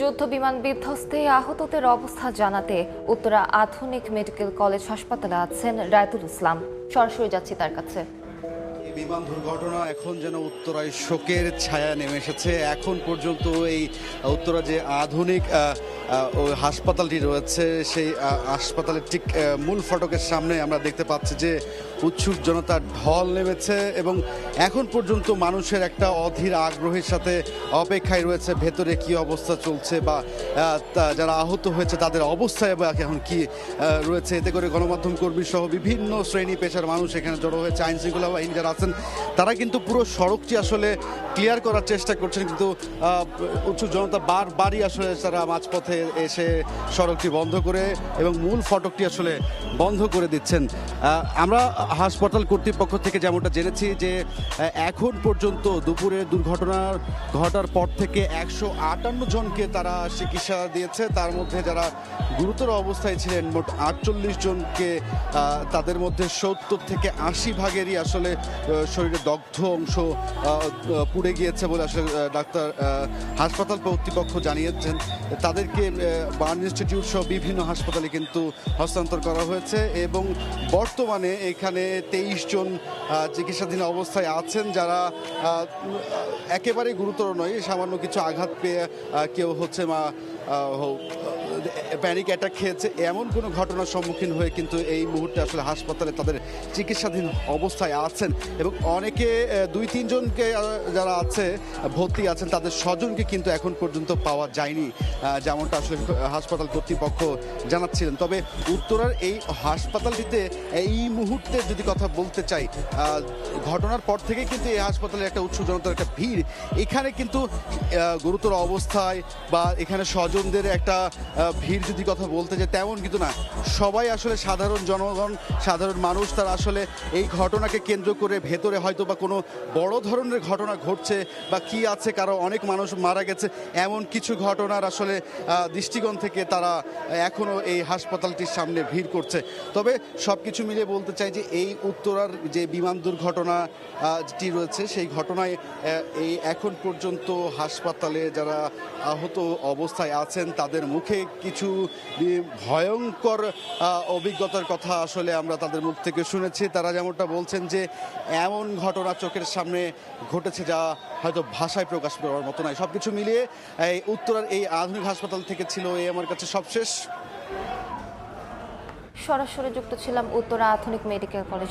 যুদ্ধ বিমান বিধ্বস্তে আহতদের অবস্থা জানাতে উত্তরা আধুনিক মেডিকেল কলেজ হাসপাতালে আছেন রায়তুল ইসলাম। সরাসরি যাচ্ছি তার কাছে। বিমান দুর্ঘটনা এখন যেন উত্তরায় শোকের ছায়া নেমে এসেছে। এখন পর্যন্ত এই উত্তরা যে আধুনিক হাসপাতালটি রয়েছে, সেই হাসপাতালের ঠিক মূল ফটকের সামনে আমরা দেখতে পাচ্ছি যে উৎসুক জনতার ঢল নেমেছে এবং এখন পর্যন্ত মানুষের একটা অধীর আগ্রহের সাথে অপেক্ষায় রয়েছে ভেতরে কি অবস্থা চলছে বা যারা আহত হয়েছে তাদের অবস্থায় বা এখন কি রয়েছে। এতে করে গণমাধ্যম কর্মী সহ বিভিন্ন শ্রেণি পেশার মানুষ এখানে জড়ো হয়েছে। আইন শৃঙ্খলা বাহিনী যারা আছেন, তারা কিন্তু পুরো সড়কটি আসলে ক্লিয়ার করার চেষ্টা করছেন। কিন্তু উৎসুক জনতা বারবারই আসলে তারা মাঝপথে এসে সড়কটি বন্ধ করে এবং মূল ফটকটি আসলে বন্ধ করে দিচ্ছেন। আমরা হাসপাতাল কর্তৃপক্ষ থেকে যেমনটা জেনেছি যে এখন পর্যন্ত দুপুরে দুর্ঘটনার ঘটার পর থেকে একশো আটান্ন জনকে তারা চিকিৎসা দিয়েছে। তার মধ্যে যারা গুরুতর অবস্থায় ছিলেন, মোট আটচল্লিশ জনকে তাদের মধ্যে সত্তর থেকে আশি ভাগেরই আসলে শরীরে দগ্ধ অংশ পুড়ে গিয়েছে বলে আসলে ডাক্তার হাসপাতাল কর্তৃপক্ষ জানিয়েছেন। তাদেরকে বার্ন ইনস্টিটিউট সহ বিভিন্ন হাসপাতালে কিন্তু হস্তান্তর করা হয়েছে এবং বর্তমানে এখানে তেইশ জন চিকিৎসাধীন অবস্থায় আছেন যারা একেবারে গুরুতর নয়, সামান্য কিছু আঘাত পেয়ে কেউ হচ্ছে মা প্যানিক অ্যাটাক খেয়েছে। এমন কোনো ঘটনার সম্মুখীন হয়ে কিন্তু এই মুহূর্তে আসলে হাসপাতালে তাদের চিকিৎসাধীন অবস্থায় আছেন এবং অনেকে দুই, তিনজনকে যারা আছে, ভর্তি আছেন, তাদের স্বজনকে কিন্তু এখন পর্যন্ত পাওয়া যায়নি যেমনটা আসলে হাসপাতাল কর্তৃপক্ষ জানাচ্ছিলেন। তবে উত্তরার এই হাসপাতালটিতে এই মুহূর্তে যদি কথা বলতে চাই ঘটনার পর থেকে কিন্তু এই হাসপাতালে একটা উৎসুক একটা ভিড়। এখানে কিন্তু গুরুতর অবস্থায় বা এখানে স্বজনদের একটা ভিড় যদি কথা বলতে চাই তেমন কিন্তু না। সবাই আসলে সাধারণ জনগণ সাধারণ মানুষ তারা আসলে এই ঘটনাকে কেন্দ্র করে ভেতরে হয়তো বা কোনো বড় ধরনের ঘটনা ঘটছে বা কি আছে কারও অনেক মানুষ মারা গেছে এমন কিছু ঘটনার আসলে দৃষ্টিকোণ থেকে তারা এখনও এই হাসপাতালটির সামনে ভিড় করছে। তবে সব কিছু মিলিয়ে বলতে চাই যে এই উত্তরার যে বিমান দুর্ঘটনা আহ, টি রয়েছে সেই ঘটনায় এই এখন পর্যন্ত হাসপাতালে যারা আহত অবস্থায় আছেন তাদের মুখে কিছু বি- ভয়ঙ্কর অভিজ্ঞতার কথা আসলে আমরা তাদের মুখ থেকে শুনেছি। তারা যেমনটা বলছেন যে, এমন ঘটনা চোখের সামনে ঘটেছে যা হয়তো ভাষায় প্রকাশ করার মতো নয়। সব কিছু মিলিয়ে, এই উত্তরার এই আধুনিক হাসপাতাল থেকে ছিল এই আমার কাছে সবশেষ। সরাসরি যুক্ত ছিলাম উত্তরা আধুনিক মেডিকেল কলেজ